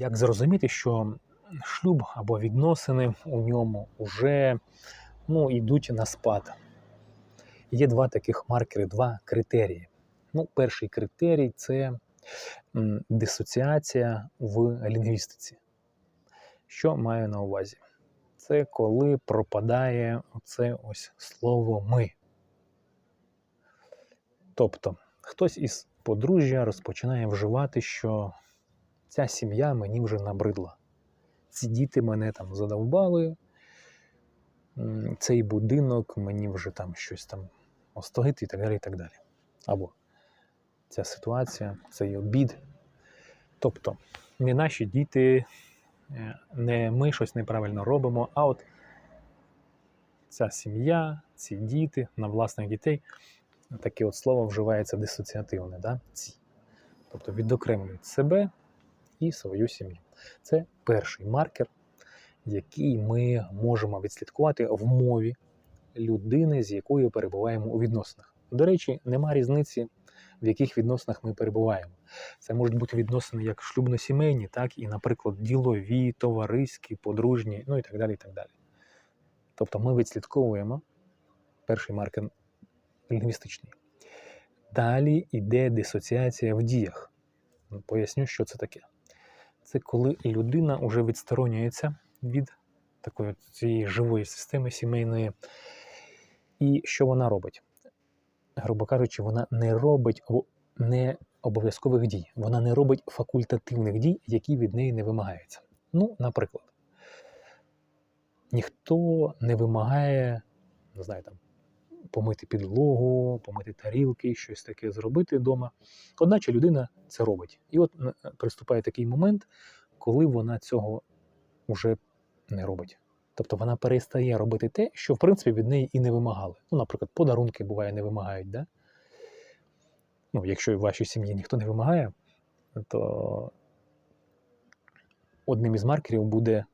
Як зрозуміти, що шлюб або відносини у ньому вже ну, йдуть на спад? Є два таких маркери, два критерії. Ну, перший критерій це дисоціація в лінгвістиці. Що маю на увазі? Це коли пропадає оце ось слово ми. Тобто, хтось із подружжя розпочинає вживати, що ця сім'я мені вже набридла. Ці діти мене там задовбали, цей будинок мені вже там щось там остогить і так далі. і так далі. Або ця ситуація, цей обід. Тобто, не наші діти, е, не ми щось неправильно робимо, а от ця сім'я, ці діти на власних дітей. Таке от слово вживається дисоціативне, да? Тобто відокремлюють себе і свою сім'ю. Це перший маркер, який ми можемо відслідкувати в мові людини, з якою перебуваємо у відносинах. До речі, нема різниці, в яких відносинах ми перебуваємо. Це можуть бути відносини як шлюбно-сімейні, так і, наприклад, ділові, товариські, подружні, ну і так далі. і так далі. Тобто ми відслідковуємо перший маркер лінгвістичний. Далі йде дисоціація в діях. Поясню, що це таке. Це коли людина вже відсторонюється від такої цієї живої системи сімейної. І що вона робить? Грубо кажучи, вона не робить не обов'язкових дій, вона не робить факультативних дій, які від неї не вимагаються. Ну, наприклад, ніхто не вимагає, не знаю, там, помити підлогу, помити тарілки, щось таке зробити вдома. Одначе людина це робить. І от е, приступає такий момент, коли вона цього вже не робить. Тобто вона перестає робити те, що в принципі від неї і не вимагали. Ну, наприклад, подарунки буває не вимагають. Да? Ну, якщо в вашій сім'ї ніхто не вимагає, то одним із маркерів буде,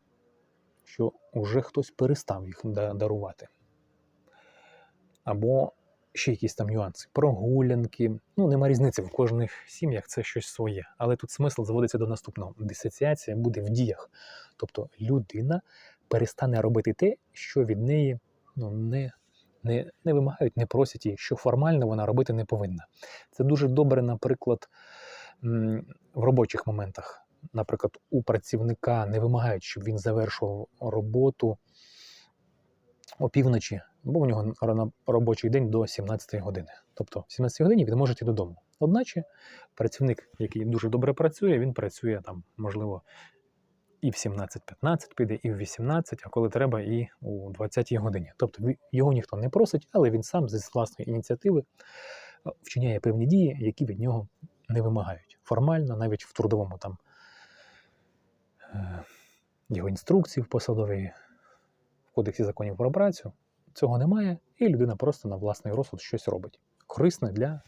що вже хтось перестав їх дарувати. Або ще якісь там нюанси, прогулянки. Ну, нема різниці, в кожних сім'ях це щось своє. Але тут смисл зводиться до наступного: дисоціація буде в діях. Тобто людина перестане робити те, що від неї ну, не, не, не вимагають, не просять її, що формально вона робити не повинна. Це дуже добре, наприклад, в робочих моментах. Наприклад, у працівника не вимагають, щоб він завершував роботу опівночі, бо у нього робочий день до 17 години. Тобто, в 17 годині він може йти додому. Одначе працівник, який дуже добре працює, він працює там, можливо, і в 17-15 піде, і в 18, а коли треба, і у 20 годині. Тобто його ніхто не просить, але він сам зі власної ініціативи е, вчиняє певні дії, які від нього не вимагають. Формально, навіть в трудовому там е, його інструкції в посадовій кодексі законів про працю. Цього немає, і людина просто на власний розсуд щось робить. Корисне для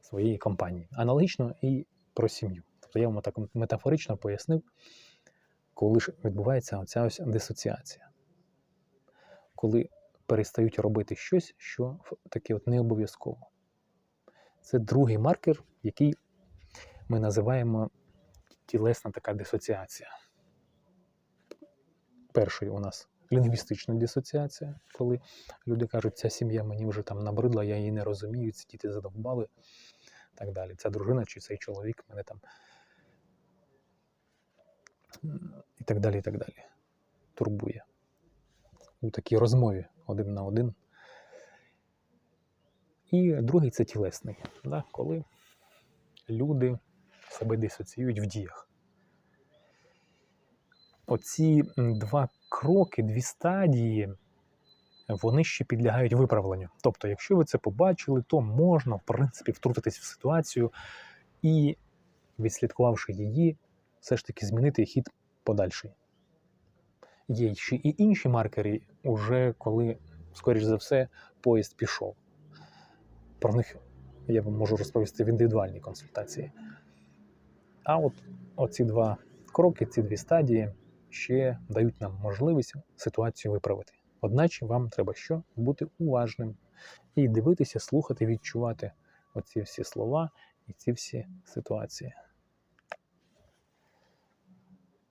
своєї компанії. Аналогічно і про сім'ю. Тобто я вам так метафорично пояснив, коли ж відбувається оця ось дисоціація. Коли перестають робити щось, що таке от не обов'язково. Це другий маркер, який ми називаємо тілесна така дисоціація. Перший у нас лінгвістична дисоціація, коли люди кажуть, ця сім'я мені вже там набридла, я її не розумію, ці діти задовбали, так далі. Ця дружина чи цей чоловік мене там і так далі, і так далі. Турбує. У такій розмові один на один. І другий це тілесний, да? коли люди себе дисоціюють в діях. Оці два кроки, дві стадії, вони ще підлягають виправленню. Тобто, якщо ви це побачили, то можна, в принципі, втрутитись в ситуацію і, відслідкувавши її, все ж таки змінити хід подальший. Є ще і інші маркери, уже коли, скоріш за все, поїзд пішов. Про них я вам можу розповісти в індивідуальній консультації. А от оці два кроки, ці дві стадії ще дають нам можливість ситуацію виправити. Одначе вам треба що? Бути уважним і дивитися, слухати, відчувати оці всі слова і ці всі ситуації.